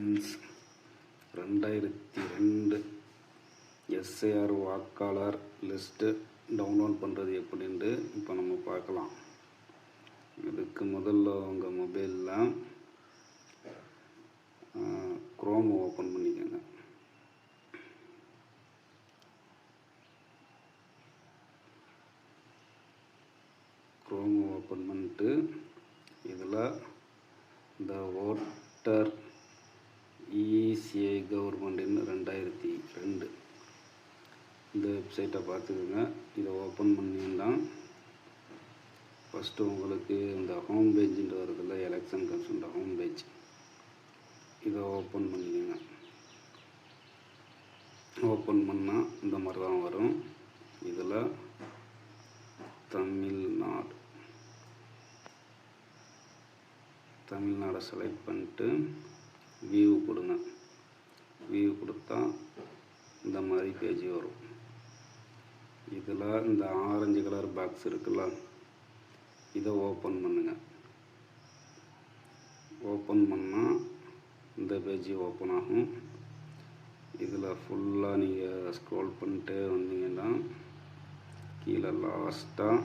Friends ரெண்டாயிரத்தி ரெண்டு SAR வாக்காளர் லிஸ்ட்டு டவுன்லோட் பண்ணுறது எப்படின்ட்டு இப்போ நம்ம பார்க்கலாம். இதுக்கு முதல்ல உங்கள் மொபைலில் குரோம் ஓப்பன் பண்ணிக்கோங்க. குரோம் ஓப்பன் பண்ணிட்டு இதில் இந்த ஓட்டர் இசிஐ கவர்மெண்ட்டுன்னு ரெண்டாயிரத்தி ரெண்டு. இந்த வெப்சைட்டை பார்த்துக்கோங்க. இதை ஓப்பன் பண்ணியிருந்தான் ஃபஸ்ட்டு உங்களுக்கு இந்த ஹோம் பேஜ்ன்ட்டு வருதுல்ல எலெக்ஷன் கமிஷன் ஹோம் பேஜ் இதை ஓப்பன் பண்ணிக்கோங்க. ஓப்பன் பண்ணால் இந்த மாதிரி தான் வரும். இதில் தமிழ்நாடு. தமிழ்நாடை செலக்ட் பண்ணிட்டு வியூ கொடுங்க. வியூ கொடுத்தா இந்த மாதிரி பேஜ் வரும். இதில் இந்த ஆரஞ்சு கலர் பாக்ஸ் இருக்குல்ல இதை ஓப்பன் பண்ணுங்க. ஓப்பன் பண்ணால் இந்த பேஜ் ஓப்பன் ஆகும். இதில் ஃபுல்லாக நீங்கள் ஸ்க்ரோல் பண்ணிட்டு வந்தீங்கன்னா கீழே லாஸ்ட்டாக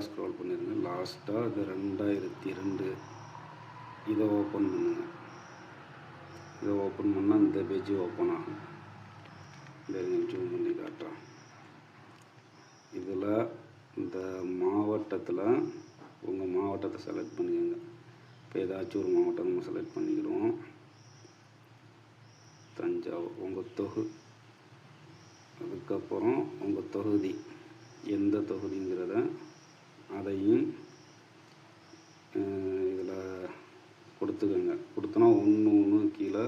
ஃபுல்லாக ஸ்க்ரோல் பண்ணிடுங்க லாஸ்ட்டாக இது ரெண்டாயிரத்தி ரெண்டு இதை ஓப்பன் பண்ணுங்க. இதை ஓப்பன் பண்ணால் இந்த பேஜ் ஓப்பன் ஆகும். இதை ஜூம் பண்ணி காட்டுறேன். இதில் இந்த மாவட்டத்தில் உங்கள் மாவட்டத்தை செலக்ட் பண்ணிக்கோங்க. இப்போ ஏதாச்சும் ஒரு மாவட்டம் நம்ம செலக்ட் பண்ணிக்கிறோம். தஞ்சாவூர் உங்கள் தொகு அதுக்கப்புறம் உங்கள் தொகுதி. எந்த தொகுதிங்கிறத அதையும் இதில் கொடுத்துக்கோங்க கொடுத்தனா ஒன்று ஒன்று கீழே.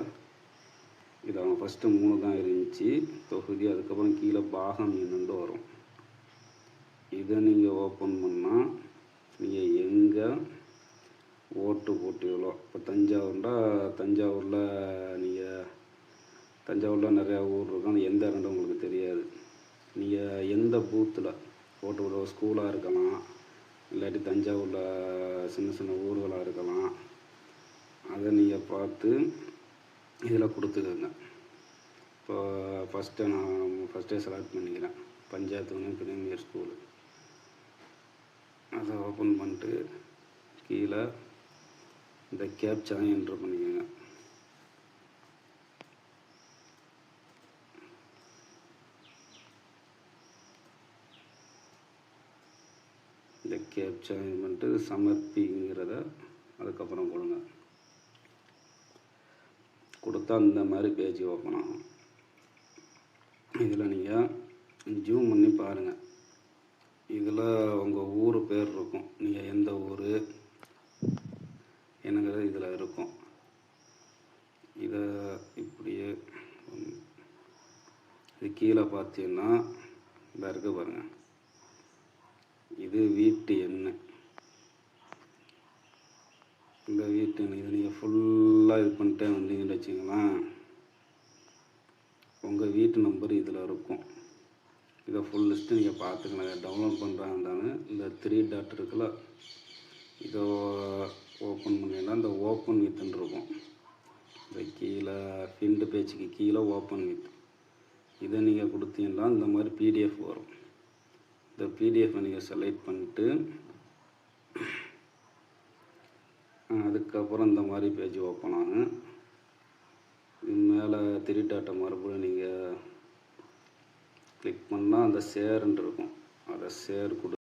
இதான் ஃபஸ்ட்டு மூணு தான் இருந்துச்சு. தொகுதி அதுக்கப்புறம் கீழே பாகம் என்னென்று வரும். இதை நீங்கள் ஓப்பன் பண்ணால் நீங்கள் எங்கே ஓட்டு போட்டீங்களோ இப்போ தஞ்சாவூர்னா தஞ்சாவூரில் நீங்கள் தஞ்சாவூரில் நிறையா ஊர் இருக்கும் அது எந்த இடம்னு உங்களுக்கு தெரியாது. நீங்கள் எந்த பூத்தில் ஓட்டு போடுற ஸ்கூலாக இருக்கலாம். இல்லாட்டி தஞ்சாவூரில் சின்ன சின்ன ஊர்களாக இருக்கலாம். அதை நீங்கள் பார்த்து இதில் கொடுத்துக்கோங்க. இப்போ ஃபஸ்ட்டு நான் ஃபஸ்ட்டே செலக்ட் பண்ணிக்கிறேன். பஞ்சாயத்து யூனியன் பிரீமியர் ஸ்கூலு அதை ஓப்பன் பண்ணிட்டு கீழே இந்த கேப்சா என்ட்ரு பண்ணிக்கோங்க. இந்த கேப்சா பண்ணிட்டு சமர்ப்பிங்கிறத அதுக்கப்புறம் கொடுங்க கொடுத்தா இந்த மாதிரி பேஜ் ஓப்பன் ஆகும். இதில் நீங்கள் ஜூம் பண்ணி பாருங்கள் இதில் உங்கள் ஊர் பேர் இருக்கும். நீங்கள் எந்த ஊர்? என்னங்கிறது இதில் இருக்கும். இதை இப்படியே இது கீழே பார்த்தீங்கன்னா இந்த இருக்கு பாருங்கள் இது வீட்டு எண் இந்த வீட்டு எண்ணெய் இது நீங்கள் ஃபுல்லாக இது பண்ணிட்டேன் வந்தீங்கன்னு வச்சுங்களேன் உங்கள் வீட்டு நம்பர் இதில் இருக்கும். இதை ஃபுல் லிஸ்ட்டு நீங்கள் பார்த்துக்கலாம் டவுன்லோட் டவுன்லோட் பண்ணுறாங்கன்னு இந்த த்ரீ டாட் இருக்குல்ல இதை ஓப்பன் பண்ணிங்கன்னா இந்த ஓப்பன் வித்துன்னு இருக்கும். இந்த கீழே ஃபிண்டு பேஜுக்கு கீழே ஓப்பன் வித் இதை நீங்கள் கொடுத்தீங்கன்னா இந்த மாதிரி பிடிஎஃப் வரும். இந்த பிடிஎஃப்பை நீங்கள் செலக்ட் பண்ணிட்டு அதுக்கப்புறம் இந்த மாதிரி பேஜ் ஓப்பன் ஆகும் இது மேலே திருட்டாட்ட டாட்டை மறுபடியும் நீங்கள் கிளிக் பண்ணால் அந்த ஷேர்ன்ட்டு இருக்கும். அதை ஷேர் கொடு.